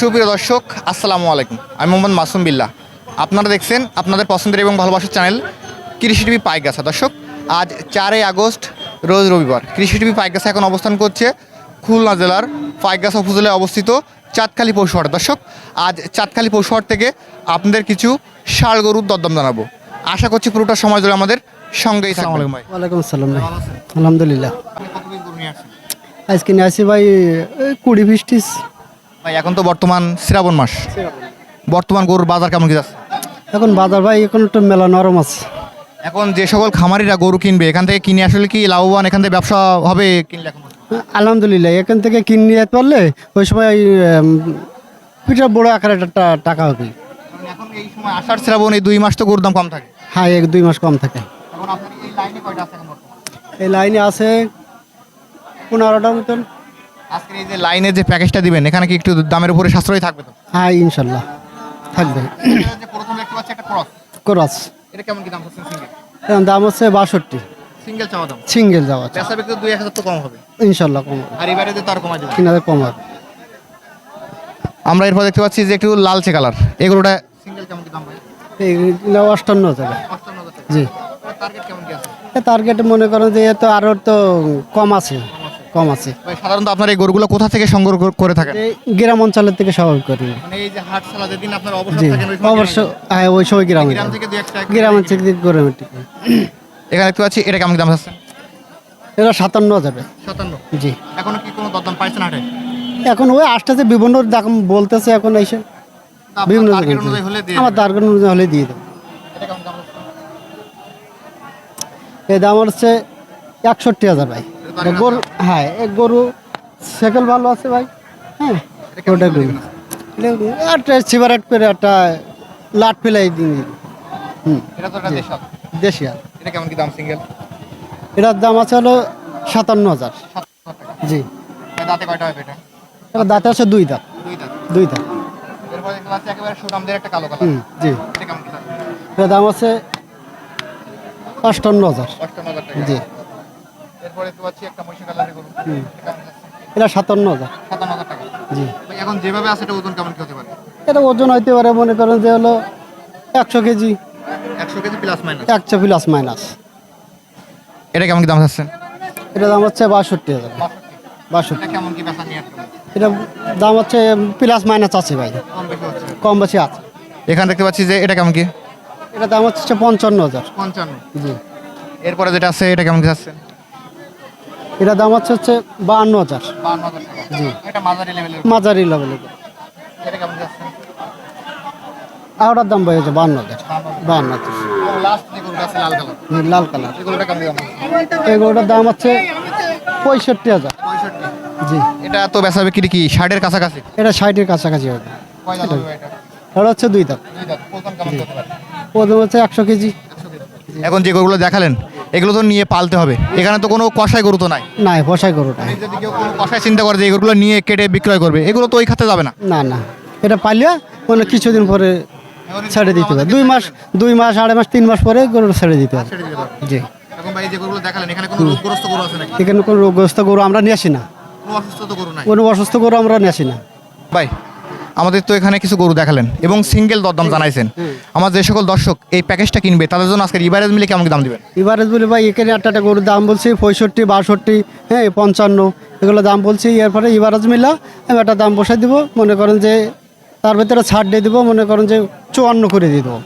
সুপ্রিয় দর্শক আসসালামু আলাইকুম। আমি মোহাম্মদ মাসুম বিল্লাহ। আপনারা দেখছেন আপনাদের পছন্দের এবং ভালোবাসার চ্যানেল কৃষি টিভি পাইকাসা দর্শক আজ চারই আগস্ট রোজ রবিবার। কৃষি টিভি পাইকাসা এখন অবস্থান করছে খুলনা জেলার পাইকাসা উপজেলায় অবস্থিত চাঁদখালি পৌষহাট দর্শক আজ চাঁদখালি পৌষহাট থেকে আপনাদের কিছু ষাড় গরুর দরদাম জানাব। আশা করছি পুরোটা সময় ধরে আমাদের সঙ্গেই থাকবেন। ভাই ওয়ালাইকুম আসসালাম ভাই। আলহামদুলিল্লাহ। আজকে নিয়ে আসি ভাই কুড়ি বিশ ভাই এখন তো বর্তমান শ্রাবণ মাস। বর্তমান গরুর বাজার কেমন কি যাচ্ছে? এখন বাজার ভাই এখন একটু মেলা নরম আছে। এখন যে সকল খামারিরা গরু কিনবে এখান থেকে কিনে আসলে কি লাভবান? এখান থেকে ব্যবসা হবে কিনলে এখন? আলহামদুলিল্লাহ এখান থেকে কিনে নিয়ে পারলে ওই সময় পিঠা বড় আকারে একটা টাকা হবে। এখন এই সময় আষাঢ় শ্রাবণ এই দুই মাস তো গরুর দাম কম থাকে? হ্যাঁ এক দুই মাস কম থাকে। এই লাইনে আছে এখন বর্তমানে? এই লাইনে আছে পনেরোটার মতন। আজকের এই যে লাইনের যে প্যাকেজটা দিবেন এখানে কি একটু দামের উপরে সাশ্রয় থাকবে তো? হ্যাঁ ইনশাল্লাহ। থাকবে। প্রথম দেখতে পাচ্ছি একটা ক্রস ক্রস এটা কেমন কি দাম হচ্ছে সিঙ্গেল দাম হচ্ছে বাষট্টি। সিঙ্গেল চাওয়া দাম। সিঙ্গেল যাওয়া বেচা বিক্রি দুই এক হাজার তো কম হবে। ইনশাল্লাহ কম হবে। আর এবারে কমা যাবে তিন হাজার কম হবে। আমরা এরপর দেখতে পাচ্ছি যে একটু লালচে কালার এগুলোটা সিঙ্গেল কেমন কি দাম ভাই? এইগুলো অষ্টান্ন যাবে অষ্টান্ন হাজার জি। টার্গেট কেমন কি আছে? টার্গেট মনে করেন যে তো আরও তো কম আছে। কম আছে। ভাই সাধারণত আপনার এই গরুগুলো কোথা থেকে সংগ্রহ করে থাকেন? এই গ্রাম অঞ্চলের থেকে স্বাভাবিক করি। মানে এই যে হাট সালা যেদিন আপনার অবসর জি থাকেন ওই সময় অবশ্য হ্যাঁ ওই সময় গ্রামে গ্রাম থেকে দুই একটা গ্রাম অঞ্চল থেকে ঠিক। এখানে দেখতে পাচ্ছি এটা কেমন দাম আছে? এটা সাতান্ন যাবে। সাতান্ন? জি। এখনও কি কোনো দরদাম পাইছেন হাটে? এখন ওই আসতেছে বিভিন্ন দাম বলতেছে এখন এসে। আপনার বিভিন্ন অনুযায়ী হলে দিয়ে আমার। টার্গেট অনুযায়ী হলে দিয়ে দেবো। এটা কেমন দাম আছে? এই দাম হচ্ছে একষট্টি হাজার ভাই। গরু হ্যাঁ এক গরু সেকেল ভালো আছে ভাই হ্যাঁ ওটা গরু। একটা সিগারেট করে একটা লাট ফেলাই দিন। হুম। এটা তো দেশি আর এটা কেমন কি দাম সিঙ্গেল? এটার দাম আছে হলো সাতান্ন হাজার। জি। দাঁতে কয়টা হবে এটা? এটা দাঁতে আছে দুই দাঁত। দুই দাঁত। দুই জি। এটা দাম আছে অষ্টান্ন হাজার। জি। এরপর দেখতে পাচ্ছি একটা মহিষা কালারের গরু। এটা সাতান্ন হাজার। সাতান্ন হাজার টাকা। জি। এখন যেভাবে আছে এটা ওজন কেমন কি হতে পারে? এটা ওজন হইতে পারে মনে করেন যে হলো একশো কেজি। একশো কেজি প্লাস মাইনাস একশো প্লাস মাইনাস এটা কেমন কি দাম চাচ্ছেন এটা দাম হচ্ছে বাষট্টি হাজার। বাষট্টি। এটা কেমন কি বেচা নিয়ে এটা দাম হচ্ছে প্লাস মাইনাস আছে ভাই। কম বেশি আছে। এখানে দেখতে পাচ্ছি যে এটা কেমন কি? এটা দাম হচ্ছে পঞ্চান্ন হাজার। পঞ্চান্ন। জি। এরপরে যেটা আছে এটা কেমন কি চাচ্ছেন এটা দাম হচ্ছে হচ্ছে বাহান্ন হাজার। জি। এটা মাঝারি লেভেলের আর ওটার দাম হয়েছে বাহান্ন হাজার। বাহান্ন হাজার। লাল কালার এগুলোটার দাম? হচ্ছে পঁয়ষট্টি হাজার। জি। এটা তো বেচা বিক্রি কি ষাটের কাছাকাছি? এটা ষাটের কাছাকাছি হবে। এটা? হচ্ছে দুই দাম ওজন হচ্ছে একশো কেজি। এখন যে গরুগুলো দেখালেন এগুলো তো নিয়ে পালতে হবে। এখানে তো কোনো কষাই গরু তো নাই। না বসাই গরুটা যদি কেউ কোনো কষাই চিন্তা করে যে এই গরুগুলো নিয়ে কেটে বিক্রয় করবে এগুলো তো ওই খাতে যাবে না। না না। এটা পাইলে মানে কিছুদিন পরে ছেড়ে দিতে হবে। দুই মাস দুই মাস আড়াই মাস তিন মাস পরে গরু ছেড়ে দিতে হবে। জি। এখন কোনো রোগগ্রস্ত গরু গরু আমরা নিয়ে আসি না। গরু নাই? কোনো অসুস্থ গরু আমরা নিয়ে আসি না। ভাই আমাদের তো এখানে কিছু গরু দেখালেন এবং সিঙ্গেল দরদাম জানাইছেন। আমার যে সকল দর্শক এই প্যাকেজটা কিনবে তাদের জন্য আজকে রিভারেজ মিলে কেমন দাম দিবেন? এবারে বলি ভাই এখানে একটা একটা গরুর দাম বলছি পঁয়ষট্টি বাষট্টি হ্যাঁ পঞ্চান্ন এগুলো দাম বলছি। এরপরে ইবারাজ মিলা আমি একটা দাম বসাই দিব মনে করেন যে তার ভিতরে ছাড় দিয়ে দিব মনে করেন যে চুয়ান্ন করে দিয়ে দেবো।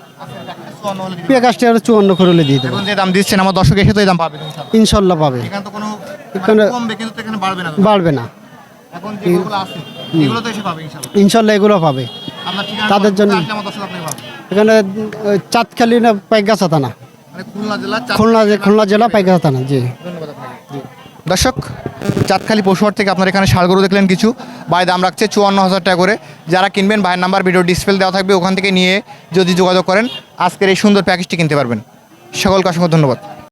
আর চুয়ান্ন করে দিয়ে দেবো। যে দাম দিচ্ছেন আমার দর্শক এসে তো এই দাম পাবে ইনশাল্লাহ। পাবে। এখানে বাড়বে না। বাড়বে এখন এগুলো তো এসে পাবে ইনশাআল্লাহ। ইনশাল্লাহ এগুলো পাবে। তাদের জন্য- এখানে চাঁদখালি না পাইগাছা থানা। মানে খুলনা জেলা খুলনা জেলা পাইগাছা থানা জি। দর্শক চাঁদখালি পশুহাট থেকে আপনার এখানে গরু দেখলেন কিছু। ভাই দাম রাখছে চুয়ান্ন হাজার টাকা করে। যারা কিনবেন ভাইয়ের নাম্বার ভিডিও ডিসপ্লে দেওয়া থাকবে ওখান থেকে নিয়ে যদি যোগাযোগ করেন আজকের এই সুন্দর প্যাকেজটি কিনতে পারবেন। সকলকে অসংখ্য ধন্যবাদ।